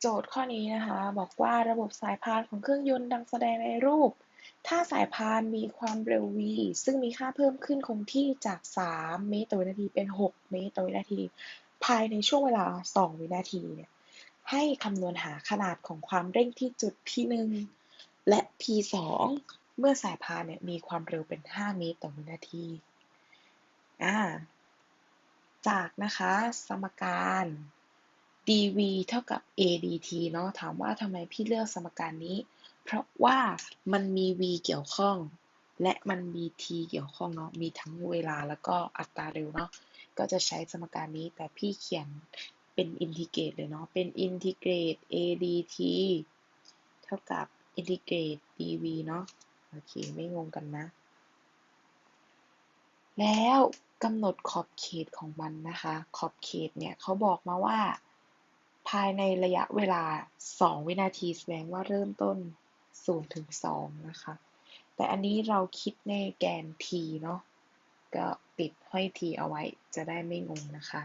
โจทย์ข้อนี้นะคะ บอกว่าระบบสายพานของเครื่องยนต์ดังแสดงในรูป ถ้าสายพานมีความเร็ว v ซึ่งมีค่าเพิ่มขึ้นคงที่จาก 3 เมตรต่อวินาทีเป็น 6 เมตรต่อวินาที ภายในช่วงเวลา 2 วินาทีเนี่ยให้คำนวณหาขนาดของความเร่งที่จุด p1 และ p2 เมื่อสายพานเนี่ยมีความเร็วเป็น 5 เมตรต่อวินาทีอ่าจากนะคะ สมการ dv เท่ากับ adt เนาะถามว่าทำไมพี่เลือกสมการนี้ เพราะว่ามันมี v เกี่ยวข้อง และมันมี t เกี่ยวข้องเนาะมีทั้งเวลาแล้วก็อัตราเร็วเนาะก็จะใช้สมการนี้แต่พี่เขียนเป็นอินทิเกรตเลยเนาะเป็นอินทิเกรต adt เท่ากับอินทิเกรต dv เนาะโอเคไม่งงกันนะ แล้วกำหนดขอบเขตของมันนะคะ ขอบเขตเนี่ยเขาบอกมาว่า ภายในระยะเวลา 2 วินาทีแสดงว่าเริ่มต้น 0 ถึง 2 นะคะ แต่อันนี้เราคิดในแกน t เนาะก็ติดห้อย t เอาไว้จะได้ไม่งงนะคะ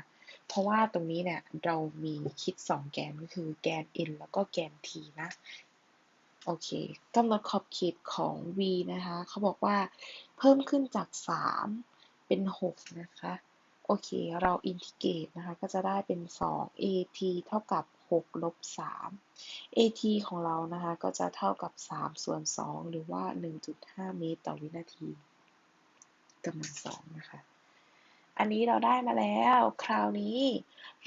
เพราะว่าตรงนี้เนี่ยเรามีคิด 2 แกนก็คือแกน n แล้วก็แกน t นะ โอเคกำหนดขอบเขตของ v นะคะ เขาบอกว่าเพิ่มขึ้นจาก 3 เป็น 6 นะคะ โอเค เราอินทิเกรตนะคะ ก็จะได้เป็น 2 at เท่ากับ 6 ลบ 3 at ของเรานะคะ ก็จะเท่ากับ 3 ส่วน 2 หรือว่า 1.5 เมตรต่อวินาทีกำลังสองนะคะ อันนี้เราได้มาแล้ว คราวนี้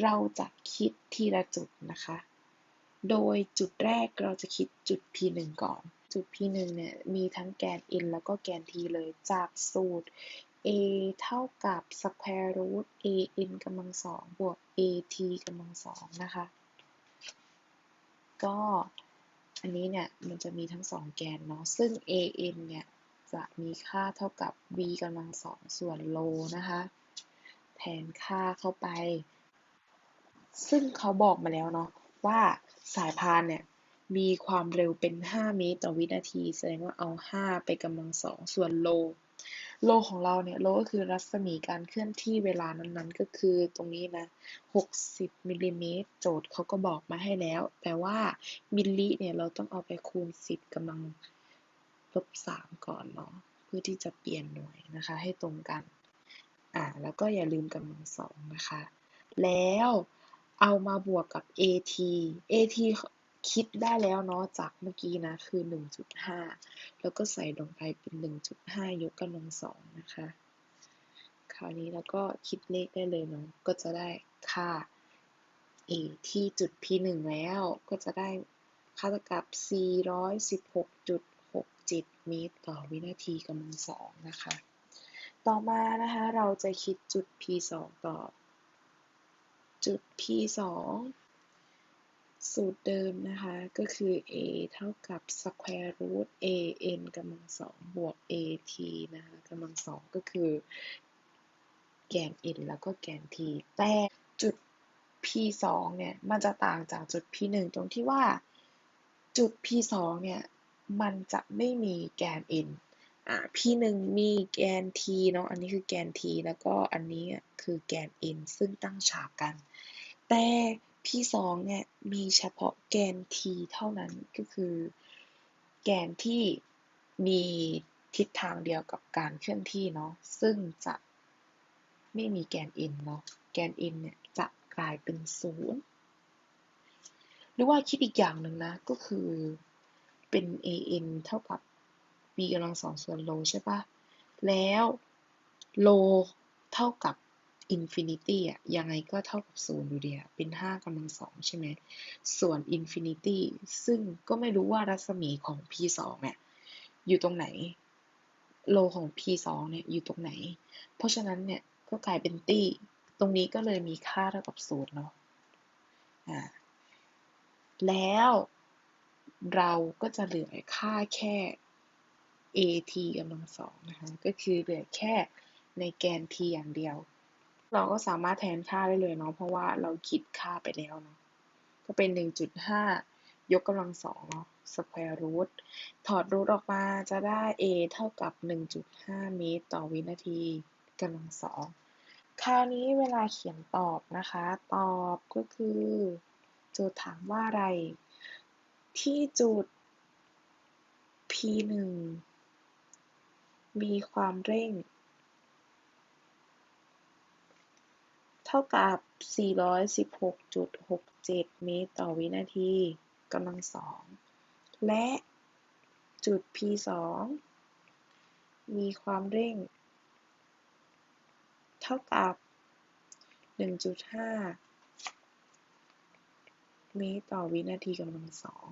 เราจะคิดทีละจุดนะคะ โดยจุดแรกเราจะคิดจุด p1 ก่อน จุด p1 เนี่ยมีทั้งแกน n แล้วก็แกน t เลยจากสูตร a เท่ากับ square root a n กำลังสองบวก a t กำลังสองนะคะ ก็อันนี้เนี่ยมันจะมีทั้งสองแกนเนาะ ซึ่ง a n เนี่ยจะมีค่าเท่ากับ v กำลังสองส่วนโลนะคะ แทนค่าเข้าไป ซึ่งเขาบอกมาแล้วเนาะว่าสายพานเนี่ยมีความเร็วเป็น 5 เมตรต่อวินาที แสดงว่าเอา 5 ไปกำลังสองส่วนโล โลของเราเนี่ย โลก็คือรัศมีการเคลื่อนที่เวลานั้นๆ ก็คือตรงนี้นะ60มิลลิเมตรโจทย์เขาก็บอกมาให้แล้ว แต่ว่ามิลลิเนี่ยเราต้องเอาไปคูณ 10กำลังลบ3ก่อนเนาะเพื่อที่จะเปลี่ยนหน่วยนะคะ ให้ตรงกัน อ่า แล้วก็อย่าลืมกำลังสองนะคะ แล้วเอามาบวกกับ AT AT คิดได้แล้วเนาะจากเมื่อกี้นะคือ 1.5 แล้วก็ใส่ลงไปเป็น 1.5 ยกกำลังสองนะคะ คราวนี้เราก็คิดเลขได้เลยเนาะก็จะได้ค่า A ที่จุด P1 แล้วก็จะได้ค่าเท่ากับ 416.67 เมตรต่อวินาทีกำลังสองนะคะ ต่อมานะคะเราจะคิดจุด P2 ต่อ จุด P2 สูตรเดิมนะคะ ก็คือ a เท่ากับ square root a n กำลังสองบวก a t นะคะกำลังสองก็คือ แกน n แล้วก็แกน t แต่จุด p 2เนี่ย มันจะต่างจากจุด p 1ตรงที่ว่า จุด p 2เนี่ย มันจะไม่มีแกน n อ่า p 1มีแกน t เนาะ อันนี้คือแกน t แล้วก็อันนี้คือแกน n ซึ่งตั้งฉากกัน แต่ p2 เนี่ยมีเฉพาะแกน t เท่านั้นก็คือ แกนที่มีทิศทางเดียวกับการเคลื่อนที่เนาะซึ่งจะไม่มีแกน n เนาะแกน n เนี่ยจะกลายเป็นศูนย์หรือว่าคิดอีกอย่างหนึ่งนะก็คือเป็น an เท่ากับ b กำลังสองส่วนโลใช่ปะแล้วโลเท่ากับ อินฟินิตี้อะยังไงก็เท่ากับศูนย์อยู่ดีอะเป็นห้ากำลังสองใช่ไหมส่วนอินฟินิตี้ซึ่งก็ไม่รู้ว่ารัศมีของ p 2เนี่ยอยู่ตรงไหนโลของ p 2เนี่ยอยู่ตรงไหน เพราะฉะนั้นเนี่ยก็กลายเป็นตี้ ตรงนี้ก็เลยมีค่าเท่ากับศูนย์เนาะอ่าแล้วเราก็จะเหลือค่าแค่ at กำลังสองนะคะ ก็คือเหลือแค่ในแกน t อย่างเดียว เราก็สามารถแทนค่าได้เลยเนาะ เพราะว่าเราคิดค่าไปแล้วเนาะ ก็เป็น 1.5 ยกกำลังสองเนาะ square root ถอดรูทออกมาจะได้ a เท่ากับ 1.5 เมตรต่อวินาทีกำลังสองคราวนี้เวลาเขียนตอบนะคะ ตอบก็คือโจทย์ถามว่าอะไร ที่จุด p 1มีความเร่ง ท่ากับ 416.67 เมตรต่อวินาทีกำลังสอง และจุด p 2มีความเร่ง เท่ากับ 1.5 เมตรต่อวินาทีกำลังสอง